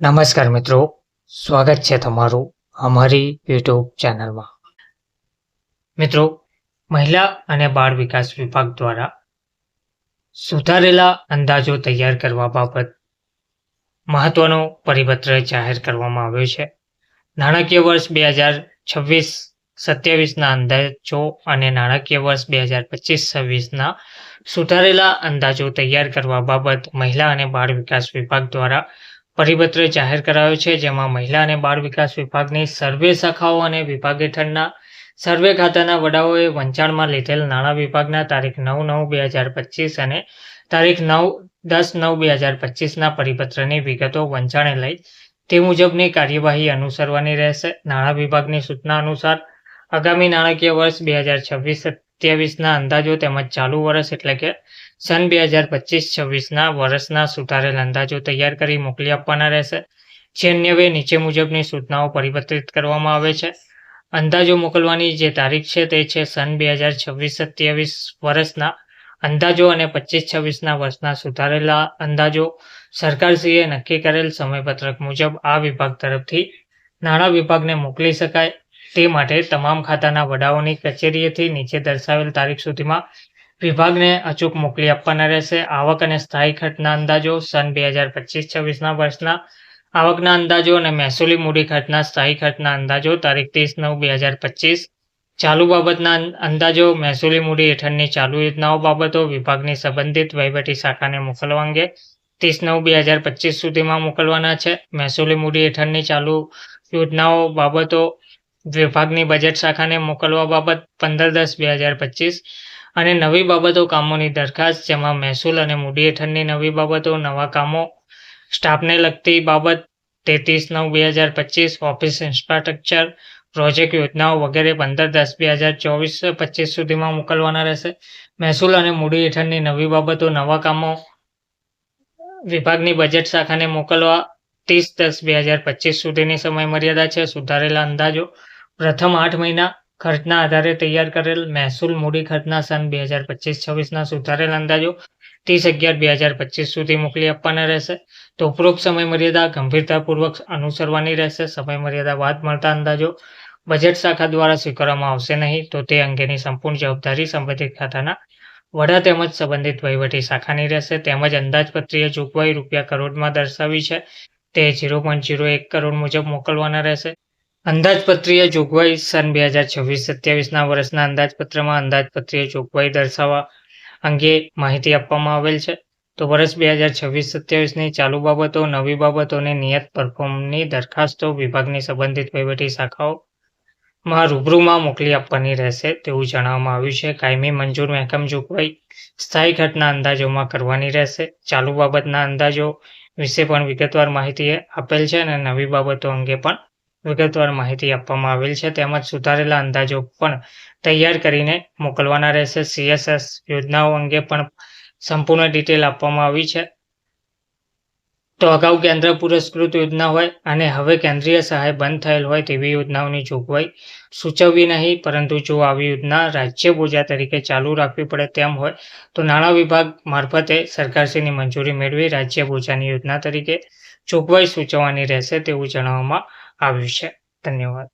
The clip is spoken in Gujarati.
નમસ્કાર મિત્રો, સ્વાગત છે તમારું અમારી યુટ્યુબ ચેનલમાં. મિત્રો, મહિલા અને બાળ વિકાસ વિભાગ દ્વારા સુધારેલા અંદાજો તૈયાર કરવા બાબત મહત્વનો પરિપત્ર જાહેર કરવામાં આવ્યો છે. નાણાકીય વર્ષ બે હજાર છવ્વીસ સત્યાવીસના અંદાજો અને નાણાકીય વર્ષ બે હજાર પચીસ છવ્વીસના સુધારેલા અંદાજો તૈયાર કરવા બાબત મહિલા અને બાળ વિકાસ વિભાગ દ્વારા પરિપત્ર જાહેર કરાયો છે, જેમાં મહિલા અને બાળ વિકાસ વિભાગની સર્વે શાખાઓ અને વિભાગ હેઠળના સર્વે ખાતાના વડાઓએ વંચાણમાં લીધેલ નાણાં વિભાગના તારીખ નવ નવ બે હજાર પચીસ અને તારીખ નવ દસ નવ બે હજાર પચીસના પરિપત્રની વિગતો વંચાણે લઈ તે મુજબની કાર્યવાહી અનુસરવાની રહેશે. નાણાં વિભાગની સૂચના અનુસાર આગામી નાણાકીય વર્ષ બે હજાર છવ્વીસ સત્યાવીસના અંદાજો તેમજ ચાલુ વર્ષ એટલે કે સન બે હજાર પચીસ છવ્વીસના વર્ષના સુધારેલ અંદાજો તૈયાર કરી મોકલી આપવાના રહેશે. જે અન્યવે નીચે મુજબની સૂચનાઓ પરિવર્તિત કરવામાં આવે છે. અંદાજો મોકલવાની જે તારીખ છે તે છે સન બે હજાર છવ્વીસ સત્યાવીસ વર્ષના અંદાજો અને પચીસ છવ્વીસના વર્ષના સુધારેલા અંદાજો સરકારશ્રીએ નક્કી કરેલ સમયપત્રક મુજબ આ વિભાગ તરફથી નાણાં વિભાગને મોકલી શકાય. તે માટે તમામ ખાતાના વડાઓની કચેરીએથી નીચે દર્શાવેલ તારીખ સુધીમાં વિભાગને અચૂક મોકલી આપવાના રહેશે. આવક અને સ્થાયી ખર્ચના અંદાજો સન બે હજાર પચીસ છવ્વીસના વર્ષના આવકના અંદાજો અને મહેસૂલી મૂડી ખર્ચના સ્થાયી ખર્ચના અંદાજો તારીખ ત્રીસ નવ બે હજાર પચીસ. ચાલુ બાબતના અંદાજો, મહેસૂલી મૂડી હેઠળની ચાલુ યોજનાઓ બાબતો વિભાગની સંબંધિત વહીવટી શાખાને મોકલવા અંગે ત્રીસ નવ બે હજાર પચીસ સુધીમાં મોકલવાના છે. મહેસૂલી મૂડી હેઠળની ચાલુ યોજનાઓ બાબતો વિભાગની બજેટ શાખાને મોકલવા બાબત પંદર દસ બે હજાર પચીસ અને નવી બાબતો કામોની દરખાસ્ત, જેમાં મહેસૂલ અને મૂડી હેઠળની નવી બાબતો, નવા કામો, સ્ટાફને લગતી બાબત તેત્રીસ નવ બે હજાર પચીસ, ઓફિસ ઇન્ફ્રાસ્ટ્રક્ચર, પ્રોજેક્ટ યોજનાઓ વગેરે પંદર દસ બે હજાર ચોવીસ પચીસ સુધીમાં મોકલવાના રહેશે. મહેસૂલ અને મૂડી હેઠળની નવી બાબતો, નવા કામો વિભાગની બજેટ શાખાને મોકલવા ત્રીસ દસ બે હજાર પચીસ સુધીની સમય મર્યાદા છે. સુધારેલા અંદાજો પ્રથમ આઠ મહિના ખર્ચના આધારે તૈયાર કરેલ મહેસૂલ મૂડી ખર્ચના સન બે હજાર પચીસ છવ્વીસના સુધારેલ અંદાજો ત્રીસ અગિયાર બે હજાર પચીસ સુધી મોકલી આપવાના રહેશે. તો ઉપરોક્ત સમય મર્યાદા ગંભીરતાપૂર્વક અનુસરવાની રહેશે. સમય મર્યાદા બાદ મળતા અંદાજો બજેટ શાખા દ્વારા સ્વીકારવામાં આવશે નહીં. તો તે અંગેની સંપૂર્ણ જવાબદારી સંબંધિત ખાતાના વડા તેમજ સંબંધિત વહીવટી શાખાની રહેશે. તેમજ અંદાજપત્રીય જોગવાઈ રૂપિયા કરોડમાં દર્શાવી છે. તે ઝીરો પોઈન્ટ ઝીરો એક કરોડ મુજબ મોકલવાના રહેશે. અંદાજપત્રીય જોગવાઈ સન બે હજાર છવ્વીસ સત્યાવીસના વર્ષના અંદાજપત્રમાં અંદાજપત્રીય જોગવાઈ દર્શાવવા અંગે માહિતી આપવામાં આવેલ છે. તો વર્ષ બે હજાર છવ્વીસ સત્યાવીસની ચાલુ બાબતો, નવી બાબતોને નિયત પરફોર્મની દરખાસ્તો વિભાગની સંબંધિત વહીવટી શાખાઓમાં રૂબરૂમાં મોકલી આપવાની રહેશે તેવું જણાવવામાં આવ્યું છે. કાયમી મંજૂર મહેકમ જોગવાઈ સ્થાયી ઘટના અંદાજોમાં કરવાની રહેશે. ચાલુ બાબતના અંદાજો વિશે પણ વિગતવાર માહિતી આપેલ છે અને નવી બાબતો અંગે પણ વિગતવાર માહિતી આપવામાં આવેલ છે. તેમજ સુધારેલા અંદાજો પણ તૈયાર કરીને મોકલવાના રહેશે. સીએસએસ યોજનાઓ અંગે પણ સંપૂર્ણ ડિટેલ આપવામાં આવી છે. તો અગાઉ કેન્દ્ર પુરસ્કૃત યોજના હોય અને હવે કેન્દ્રીય સહાય બંધ થયેલ હોય તેવી યોજનાઓની જોગવાઈ સૂચવવી નહીં, પરંતુ જો આવી યોજના રાજ્ય બોજા તરીકે ચાલુ રાખવી પડે તેમ હોય, તો નાણાં વિભાગ મારફતે સરકારશ્રીની મંજૂરી મેળવી રાજ્ય બોજાની યોજના તરીકે જોગવાઈ સૂચવવાની રહેશે તેવું જણાવવામાં આવ્યું છે. ધન્યવાદ.